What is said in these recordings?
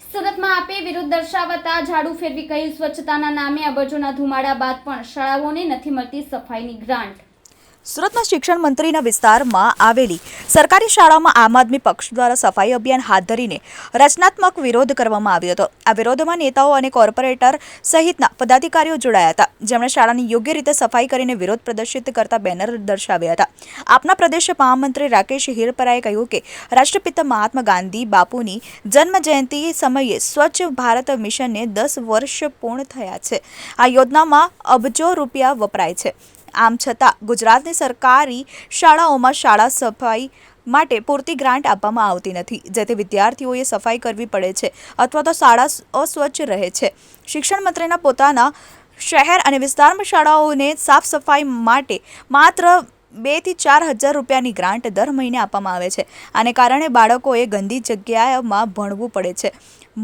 સુરતમાં આપે વિરોધ દર્શાવતા ઝાડુ ફેરવી કહ્યું સ્વચ્છતાના નામે અબજોના ધુમાડા બાદ પણ શાળાઓને નથી મળતી સફાઈની ગ્રાન્ટ. સુરતના શિક્ષણ મંત્રીના વિસ્તારમાં આવેલી સરકારી શાળામાં આમ આદમી પક્ષ દ્વારા સફાઈ અભિયાન હાથ ધરીને રચનાત્મક વિરોધ કરવામાં આવ્યો હતો. આ વિરોધમાં નેતાઓ અને કોર્પોરેટર સહિતના પદાધિકારીઓ જોડાયા હતા. જેમણે શાળાની યોગ્ય રીતે સફાઈ કરીને વિરોધ પ્રદર્શિત કરતા બેનર દર્શાવ્યા હતા. આપના પ્રદેશ મહામંત્રી રાકેશ હિરપરાએ કહ્યું કે, રાષ્ટ્રપિતા મહાત્મા ગાંધી બાપુની જન્મ જયંતિ સમયે સ્વચ્છ ભારત મિશનને દસ વર્ષ પૂર્ણ થયા છે. આ યોજનામાં અબજો રૂપિયા વપરાય છે. આમ છતાં ગુજરાતની સરકારી શાળાઓમાં શાળા સફાઈ માટે પૂરતી ગ્રાન્ટ આપવામાં આવતી નથી, જેથી વિદ્યાર્થીઓએ સફાઈ કરવી પડે છે અથવા તો શાળા અસ્વચ્છ રહે છે. શિક્ષણ મંત્રીના પોતાના શહેર અને વિસ્તારમાં શાળાઓને સાફ સફાઈ માટે માત્ર બેથી ચાર હજાર રૂપિયાની ગ્રાન્ટ દર મહિને આપવામાં આવે છે. આને કારણે બાળકોએ ગંદી જગ્યામાં ભણવું પડે છે.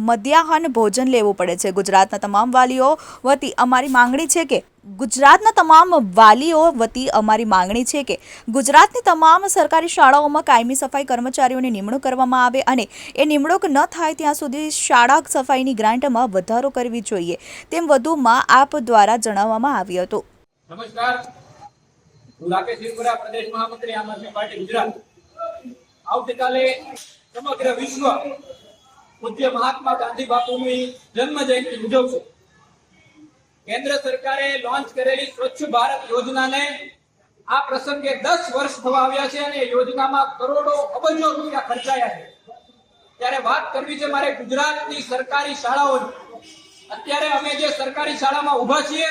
મધ્યાહન ભોજન લેવું પડે છે. ગુજરાતના તમામ વાલીઓ વતી અમારી માંગણી છે કે ગુજરાતના તમામ વાલીઓ વતી અમારી માંગણી છે કે ગુજરાતની તમામ સરકારી શાળાઓમાં કાયમી સફાઈ કર્મચારીઓની નિમણૂક કરવામાં આવે અને એ નિમણૂક ન થાય ત્યાં સુધી શાળા સફાઈની ગ્રાન્ટમાં વધારો કરવી જોઈએ. તેમ વધુમાં આપ દ્વારા જણાવવામાં આવ્યું હતું. નમસ્કાર. હું રાકેશ હિરપુરા સમગ્ર વિશ્વ પૂજ્ય મહાત્મા ગાંધી બાપુની જન્મ કેન્દ્ર સરકારે લોન્ચ કરેલી સ્વચ્છ ભારત યોજનાને આ પ્રસંગે દસ વર્ષ થવા આવ્યા છે અને યોજનામાં કરોડો અબજો રૂપિયા ખર્ચાયા છે. ત્યારે વાત કરવી છે મારે ગુજરાતની સરકારી શાળાઓની. અત્યારે અમે જે સરકારી શાળામાં ઊભા છીએ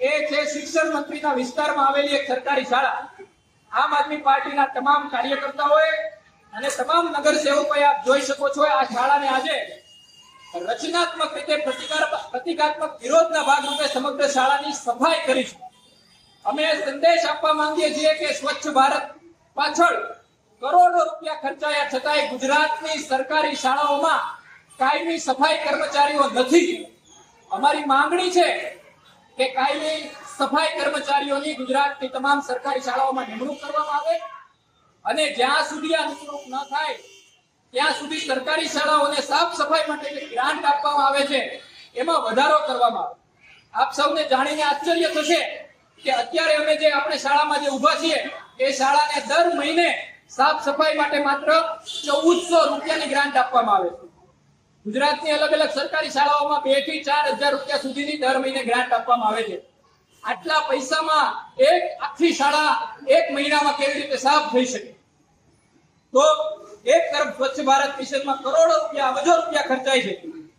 એ છે શિક્ષણ મંત્રીના વિસ્તારમાં આવેલી એક સરકારી શાળા. આમ આદમી પાર્ટીના તમામ કાર્યકર્તાઓએ અને તમામ નગરસેવકોએ આપ જોઈ શકો છો આ શાળાને આજે રચનાત્મક રીતે પ્રતિકાર પ્રતિકાત્મક વિરોધના ભાગરૂપે સમગ્ર શાળાની સફાઈ કરી છે. અમે સંદેશ આપવા માંગીએ છીએ કે સ્વચ્છ ભારત પાછળ કરોડો રૂપિયા ખર્ચાયા છતાંય ગુજરાતની સરકારી શાળાઓમાં કાયમી સફાઈ કર્મચારીઓ નથી. અમારી માંગણી છે કે કાયમી સફાઈ કર્મચારીઓની ગુજરાતની તમામ સરકારી શાળાઓમાં નિમણૂક કરવામાં આવે અને જ્યાં સુધી આ નિમણૂક ન થાય, ત્યાં સુધી સરકારી શાળાઓને સાફ સફાઈ માટે જે ગ્રાન્ટ આપવામાં આવે છે, એમાં વધારો કરવામાં આવે. આપ સૌને જાણીને આશ્ચર્ય થશે કે અત્યારે અમે જે આપણે શાળામાં જે ઊભા છીએ, એ શાળાને દર મહિને સાફ સફાઈ માટે માત્ર ચૌદસો રૂપિયાની ગ્રાન્ટ આપવામાં આવે છે. ગુજરાતની અલગ અલગ સરકારી શાળાઓમાં બેથી ચાર હજાર રૂપિયા સુધીની દર મહિને ગ્રાન્ટ આપવામાં આવે છે. આટલા પૈસામાં એક આખી શાળા એક મહિનામાં કેવી રીતે સાફ થઈ શકે? તો એક તરફ સ્વચ્છ ભારત મિશનમાં કરોડો રૂપિયા અબજો રૂપિયા ખર્ચાય છે.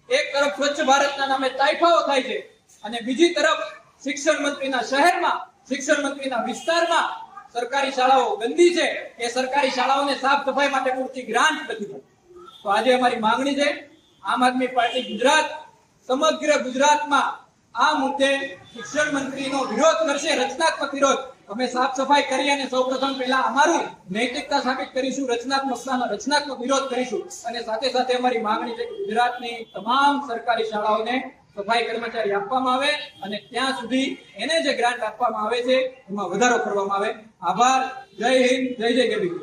એક તરફ સ્વચ્છ ભારતના નામે તાઇફાઓ થાય છે. અને બીજી તરફ શિક્ષણ મંત્રીના શહેરમાં, શિક્ષણ મંત્રીના વિસ્તારમાં સરકારી શાળાઓ ગંદી છે એ સરકારી શાળાઓને સાફ સફાઈ માટે પૂરતી ગ્રાન્ટ નથી. તો આજે અમારી માંગણી છે આમ આદમી પાર્ટી ગુજરાત, સમગ્ર ગુજરાતમાં આ મુદ્દે શિક્ષણ મંત્રીનો વિરોધ કરશે, રચનાત્મક વિરોધ. અમે સાફ સફાઈ કરી અને સૌપ્રથમ પહેલા અમારું નૈતિકતા સાબિત કરીશું રચનાત્મકતાનો રચનાત્મક વિરોધ કરીશું. અને સાથે સાથે અમારી માંગણી છે કે ગુજરાતની તમામ સરકારી શાળાઓને સફાઈ કર્મચારી આપવામાં આવે અને ત્યાં સુધી એને જે ગ્રાન્ટ આપવામાં આવે છે, એમાં વધારો કરવામાં આવે. આભાર. જય હિન્દ. જય જય ગરવી.